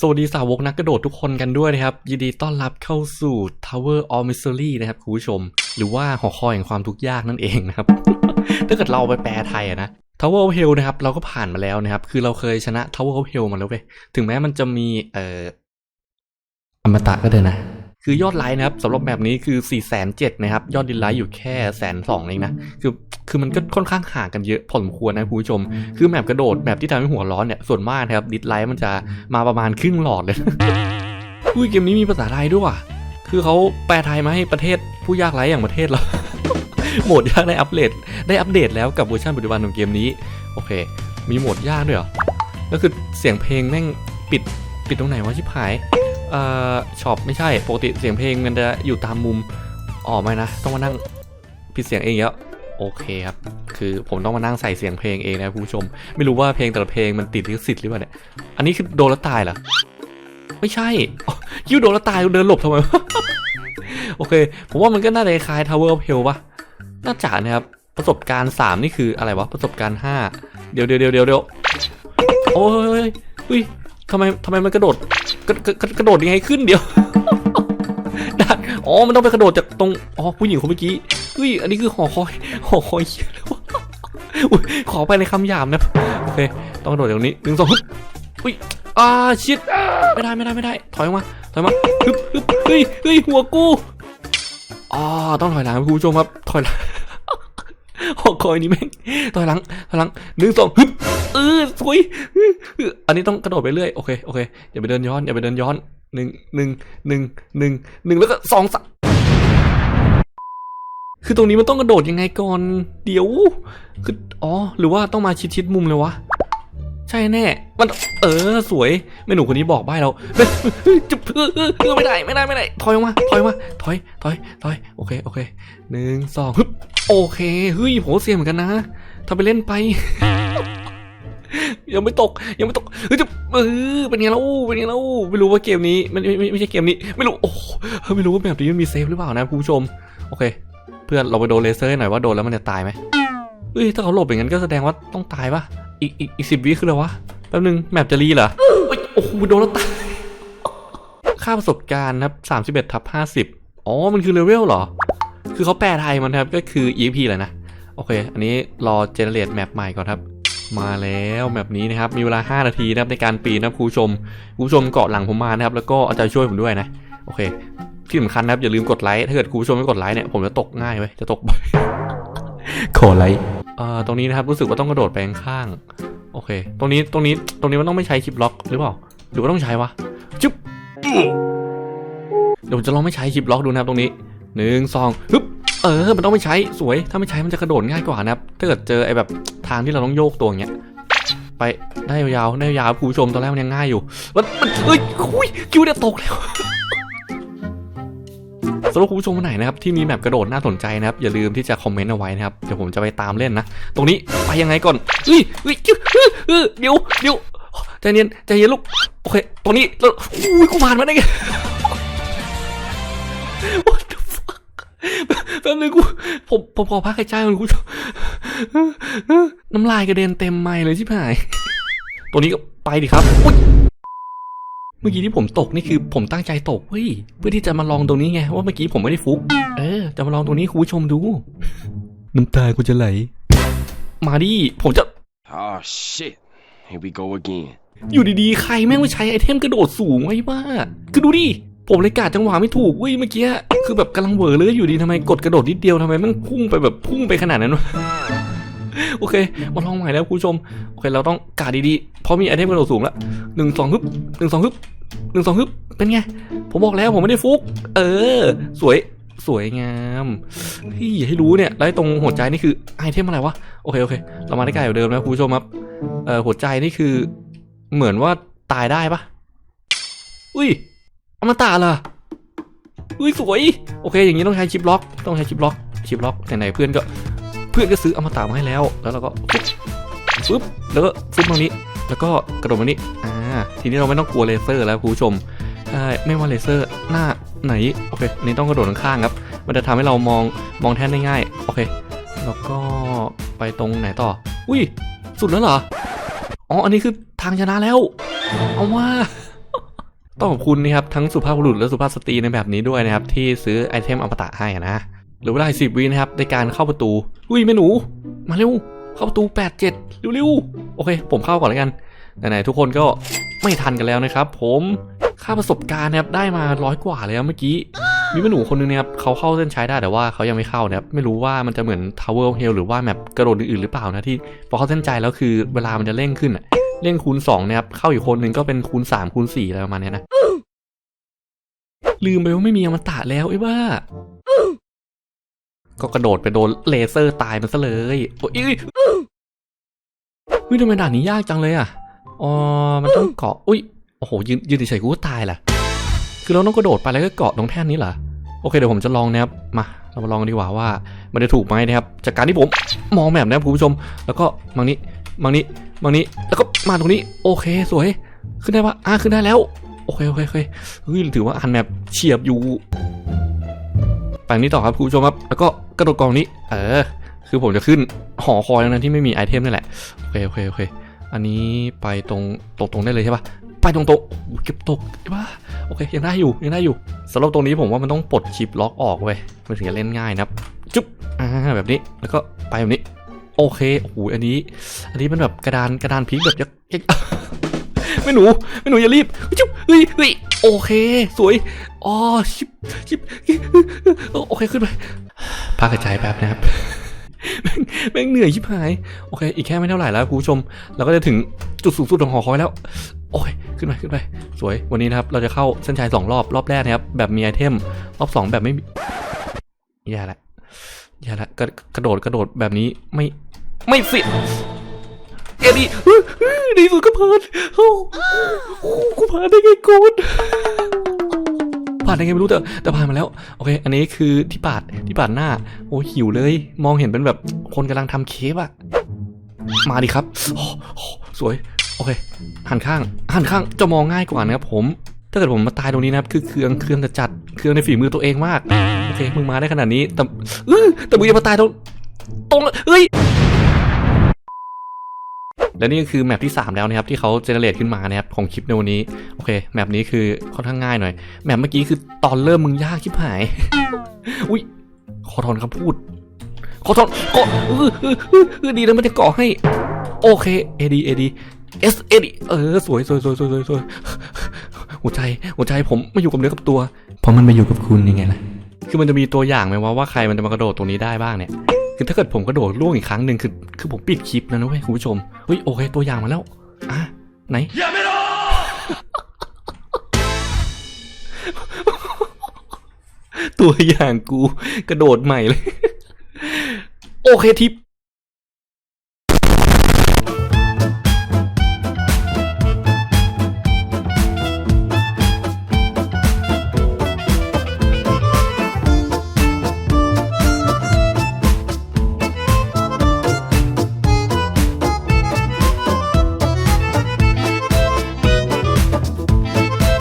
สวัสดีสาวกนักกระโดดทุกคนกันด้วยนะครับ ยินดีต้อนรับเข้าสู่ Tower of Misery นะครับคุณผู้ชม หรือว่าหอคอยแห่งความทุกข์ยากนั่นเองนะครับ ถ้าเกิดเราไปแปลไทยอะนะ Tower of Hell นะครับ เราก็ผ่านมาแล้วนะครับ คือเราเคยชนะ Tower of Hell มาแล้วเว้ยถึงแม้มันจะมีเอ่ออมตะก็เดินนะคือยอดไลค์นะครับสำหรับแบบนี้คือ4 7 0 0 0นเนะครับ ยอดดิสไลค์อยู่แค่แสนสองเองนะ คือ คือมันก็ค่อนข้างห่างกันเยอะพอสมควรนะคุณผู้ชม คือแมปกระโดดแมปที่ทำให้หัวร้อนเนี่ยส่วนมากนะครับดิสไลค์มันจะมาประมาณครึ่งหลอดเลยอุ้ยเกมนี้มีภาษาไทยด้วยว่ะคือเขาแปลไทยมาให้ประเทศผู้ยากไร้อย่างประเทศเราโหมดยากได้อัปเดตได้อัปเดตแล้วกับเวอร์ชันปัจจุบันของเกมนี้โอเค มีโหมดยากด้วยเหรอแล้วคือเสียงเพลงแม่งปิดปิดตรงไหนวะชิบหายเอ่อช็อปไม่ใช่ปกติเสียงเพลงมันจะอยู่ตามมุมออกไหมนะ ต้องมานั่งปิดเสียงเองแล้ว โอเคครับ คือผมต้องมานั่งใส่เสียงเพลงเองนะคุณผู้ชม ไม่รู้ว่าเพลงแต่ละเพลงมันติดลิขสิทธิ์หรือเปล่าเนี่ย อันนี้คือโดนแล้วตายเหรอ ไม่ใช่อ๋อคิวโดนแล้วตายเดินหลบทำไม โอเค ผมว่ามันก็น่าจะคล้าย Tower of Hell ปะน่าจะนะครับ ประสบการณ์3นี่คืออะไรวะ ประสบการณ์5เดี๋ยวเดี๋ยวเดี๋ยวเดี๋ยวเดียวโอ้ยเฮ้ยทำไมทำไมมันกระโดด กระกระกระโดดยังไงขึ้นเดี๋ยวด้านอ๋อ มันต้องไปกระโดดจากตรง อ๋อ ผู้หญิงคนเมื่อกี้ เฮ้ย อันนี้คือหอคอยหอคอยเฮ้ยอะไรวะขอไปในคำหยาบนะโอเค ต้องโดดตรงนี้หนึ่งสองฮึบอุ้ยอ่าชิดไม่ได้ไม่ได้ไม่ได้ ถอยออกมา ถอยมาฮึบฮึบเฮ้ยเฮ้ยหัวกูอ่าต้องถอยหลังครับคุณผู้ชมครับ ถอยหลังหอคอยนี่แม่งถอยหลังถอยหลังหนึ่งสองฮึบเออสวยอันนี้ต้องกระโดดไปเรื่อย โอเค โอเค อย่าไปเดินย้อน อย่าไปเดินย้อนหนึ่งหนึ่งหนึ่งหนึ่งหนึ่งแล้วก็สองสาม คือตรงนี้มันต้องกระโดดยังไงก่อน เดี๋ยว คือ อ๋อ หรือว่าต้องมาชิดๆมุมเลยวะ ใช่แน่ มัน เออ สวยแม่หนูคนนี้บอกใบ้เราจุบเออเอไม่ได้ ไม่ได้ ไม่ได้ ถอยออกมา ถอยออกมา ถอย ถอย ถอย โอเค โอเค หนึ่งสองฮึบโอเค เฮ้ยผมเสียเหมือนกันนะทำไปเล่นไป ยังไม่ตก ยังไม่ตก เฮ้ยจะเออเป็นไงแล้วเป็นไงแล้วไม่รู้ว่าเกมนี้ มันไม่ไม่ใช่เกมนี้ ไม่รู้ โอ้โหไม่รู้ว่าแบบนี้มันมีเซฟหรือเปล่านะคุณผู้ชม โอเค เพื่อนเราไปโดนเลเซอร์หน่อยว่าโดนแล้วมันจะตายไหมเฮ้ยถ้าเขาหลบอย่างนั้นก็แสดงว่าต้องตายปะอีกอีกอีกสิบวิคืออะไรวะแป๊บนึงแมปจะรีเหรอโอ้โหโดนแล้วตายค่าประสบการณ์นะครับสามสิบเอ็ดทับห้าสิบอ๋อ มันคือเลเวลเหรอ คือเขาแปลไทยมันครับ ก็คือ EP แหละนะ โอเค อันนี้รอเจเนเรตแมปใหม่ก่อนครับ มาแล้วแมปนี้นะครับ มีเวลา 5 นาทีนะครับในการปีนนะครับคุณชมคุณชมเกาะหลังผมมานะครับ แล้วก็เอาใจช่วยผมด้วยนะ โอเค ที่สำคัญนะครับ อย่าลืมกดไลค์ถ้าเกิดคุณผู้ชมไม่กดไลค์เนี่ยผมจะตกง่ายไว้ยจะตกบ่อยขอไลค์เอ่อตรงนี้นะครับรู้สึกว่าต้องกระโดดไปข้างๆโอเค ตรงนี้ตรงนี้ตรงนี้มันต้องไม่ใช้คลิปล็อกหรือเปล่าหรือว่าต้องใช้วะจุ๊บเดี๋ยวผมจะลองไม่ใช้คลิปล็อกดูนะครับตรงนี้หนึ่งสองฮึบเออ มันต้องไม่ใช้สวย ถ้าไม่ใช้มันจะกระโดดง่ายกว่านะครับถ้าเกิดเจอไอ้แบบทางที่เราต้องโยกตัวอย่างเงี้ยไปได้ยาวๆได้ยาวๆคุณผู้ชมตอนแรกมันยังง่ายอยู่มันมันเฮ้ยคุยคิวเนี่ยตกแล้ว สำหรับคุณผู้ชมคนไหนนะครับที่มีแมปกระโดดน่าสนใจนะครับอย่าลืมที่จะคอมเมนต์เอาไว้นะครับเดี๋ยวผมจะไปตามเล่นนะ ตรงนี้ไปยังไงก่อนเฮ้ยเฮ้ยจิ๊บเฮ้ยเฮ้ยเดี๋ยวเดี๋ยวใจเย็นใจเย็นลูกโอเคตรงนี้แล้วอุ้ยกูผ่านมาได้ไง What the fuck แป๊บนึงกูผมผมขอพักหายใจก่อนกูน้ำลายกระเด็นเต็มไมค์เลยชิบหาย ตัวนี้ก็ไปดิครับอุ๊ย เมื่อกี้ที่ผมตกนี่คือผมตั้งใจตกเฮ้ยเพื่อที่จะมาลองตรงนี้ไงว่าเมื่อกี้ผมไม่ได้ฟุก เออจะมาลองตรงนี้ให้คุณผู้ชมดู น้ำตากูจะไหล มาดิผมจะ Oh shit. Here we go again. อยู่ดีๆ ใครแม่งไม่ใช้ไอเทมกระโดดสูงไว้บ้าคือดูดิผมเลยกาดจังหวะไม่ถูกเว้ยเมื่อกี้คือแบบกำลังเหวอเลยอยู่ดีทำไมกดกระโดดนิดเดียวทำไมแมันพุ่งไปแบบพุ่งไปขนาดนั้นวะ โอเคมาลองใหม่แล้วคุณผู้ชม โอเค เราต้องกาดดีๆ เพราะมีไอเทมกระโดดสูงละหนึ่งสองฮึบหนึ่งสองฮึบหนึ่งสองฮึบเป็นไง ผมบอกแล้วผมไม่ได้ฟุก เออ สวยสวยงามเฮ้ยอย่าให้รู้เนี่ย แล้วตรงหัวใจนี่คือไอเทมอะไรวะ โอเคโอเค เรามาได้ไกลกว่าเดิมนะคุณผู้ชมครับ เอ่อหัวใจนี่คือ เหมือนว่าตายได้ปะอุ้ยอมตะเหรออุ้ยสวย โอเค อย่างนี้ต้องใช้ชิปล็อก ต้องใช้ชิปล็อก ชิปล็อกไหนๆเพื่อนก็ พื่อนก็ซื้ออมตะมาให้แล้ว แล้วเราก็ปึ๊บปึ๊บแล้วก็ฟึบตรงนี้ แล้วก็กระโดดมานี้อ่าทีนี้เราไม่ต้องกลัวเลเซอร์แล้วคุณผู้ชมใช่ไม่ว่าเลเซอร์หน้าไหนโอเคนนี้ต้องกระโดดข้างครับ มันจะทำให้เรามองมองแท่นได้ง่ายโอเค แล้วก็ไปตรงไหนต่อ อุ้ยสุดแล้วเหรออ๋ออันนี้คือทางชนะแล้ว เอาว่าต้องขอบคุณนะครับทั้งสุภาพบุรุษและสุภาพสตรีในแบบนี้ด้วยนะครับ ที่ซื้อไอเทมอมตะให้นะ หรือเวลาสิบวินะครับในการเข้าประตู อุ้ยแม่หนู มาเร็ว เข้าประตูแปดเจ็ดเร็วๆ โอเค ผมเข้าก่อนแล้วกันไหนๆทุกคนก็ไม่ทันกันแล้วนะครับ ผมค่าประสบการณ์นะครับได้มาร้อยกว่าเลยครับเมื่อกี้ มีแม่หนูคนนึงนะครับเขาเข้าเส้นชัยได้แต่ว่าเขายังไม่เข้านะครับไม่รู้ว่ามันจะเหมือน Tower of Hell หรือว่าแมปกระโดดอื่นๆหรือเปล่านะที่พอเข้าเส้นใจแล้วคือเวลามันจะเร่งขึ้นเร่งคูณ2นะครับเข้าอีกคนหนึ่งก็เป็นคูณ3คูณ4อะไรประมาณนี้นะลืมไปว่าไม่มีอมตะแล้วไอ้บ้า ก็กระโดดไปโดนเลเซอร์ตายมันซะเลยโอ้ยอุ๊ยอุ้ยทำไมด่านนี้ยากจังเลยอะอ๋อมันต้องเกาะอุ้ยโอ้โหยืนยืนเฉยๆกูก็ตายแหละคือเราต้องกระโดดไปแล้วก็เกาะตรงแท่นนี้เหรอโอเคเดี๋ยวผมจะลองนะครับมาเรามาลองดีกว่าว่ามันจะถูกไหมนะครับจากการที่ผมมองแบบนะครับคุณผู้ชม แล้วก็มังนี้มังนี้มังนี้แล้วก็มาตรงนี้ โอเคสวย ขึ้นได้ปะอ่าขึ้นได้แล้วโอเคโอเคโอเคเฮ้ยถือว่าอันแบบเฉียบอยู่ ไปนี้ต่อครับคุณผู้ชมครับ แล้วก็กระโดดกองนี้ เออ คือผมจะขึ้นหอคอยนั้นที่ไม่มีไอเทมนี่แหละ โอเคโอเคโอเค อันนี้ไปตรงตรงตรงได้เลยใช่ปะไปตรงตรงเก็บตกใช่ปะโอเคยังได้อยู่ยังได้อยู่สำหรับตรงนี้ผมว่ามันต้องปลดชิปล็อกออกเว้ยมันถึงจะเล่นง่ายนะจุ๊บอ่าแบบนี้แล้วก็ไปแบบนี้ โอเคโอ้โหอันนี้ อันนี้มันแบบกระดานกระดานพลิกแบบยักยักไม่หนูไม่หนูอย่ารีบจุ๊บเฮ้ยเฮ้ย โอเค สวย อ๋อ ชิบชิบโอเคขึ้นไปพักหายใจแป๊บนะครับแม่งแม่งเหนื่อยชิบหาย โอเค อีกแค่ไม่เท่าไหร่แล้วคุณผู้ชม เราก็จะถึงจุดสูงสุดของหอคอยแล้ว โอ้ย ขึ้นไปขึ้นไป สวย วันนี้นะครับ เราจะเข้าเส้นชัยสองรอบ รอบแรกนะครับ แบบมีไอเทม รอบสองแบบไม่มีแย่ละแย่ละกระกระโดดกระโดดแบบนี้ไม่ไม่สิ เอ็ดดี้ดีสุดก็ผ่านโอ้โหกูผ่านได้ไงกูผ่านได้ไงไม่รู้แต่แต่ผ่านมาแล้วโอเค อันนี้คือที่ปาดที่ปาดหน้า โอ้หิวเลย มองเห็นเป็นแบบคนกำลังทำเค้กอะมาดิครับโอ้โหสวยโอเคหันข้างหันข้างจะมองง่ายกว่านะครับผม ถ้าเกิดผมมาตายตรงนี้นะครับคือเครื่องเครื่องจะจัดเครื่องในฝีมือตัวเองมากโอเคมึงมาได้ขนาดนี้แต่เออแต่มึงจะมาตายตรงตรงเอ้ย และนี่ก็คือแมปที่ 3 แล้วนะครับที่เขาเจเนเรตขึ้นมานะครับของคลิปในวันนี้โอเคแมปนี้คือค่อนข้างง่ายหน่อยแมปเมื่อกี้คือตอนเริ่มมึงยากชิบหาย อุ้ยขอถอนคำพูด ขอถอนก็เออเออเออเออดีนะไม่ได้ก่อให้ โอเคเอดีเอดีเอสเอดีเออสวยสวยสวยสวยสวยสวยหัวใจหัวใจผมไม่อยู่กับเนื้อกับตัว เพราะมันมาอยู่กับคุณยังไงล่ะคือมันจะมีตัวอย่างไหมว่าว่าใครมันจะมากระโดดตรงนี้ได้บ้างเนี่ย คือถ้าเกิดผมกระโดดล่วงอีกครั้งหนึ่งคือคือผมปิดคลิปแล้วนะเว้ยคุณผู้ชมเฮ้ยโอเคตัวอย่างมาแล้วอะไหนตัวอย่างกูกระโดดใหม่เลย โอเคทิป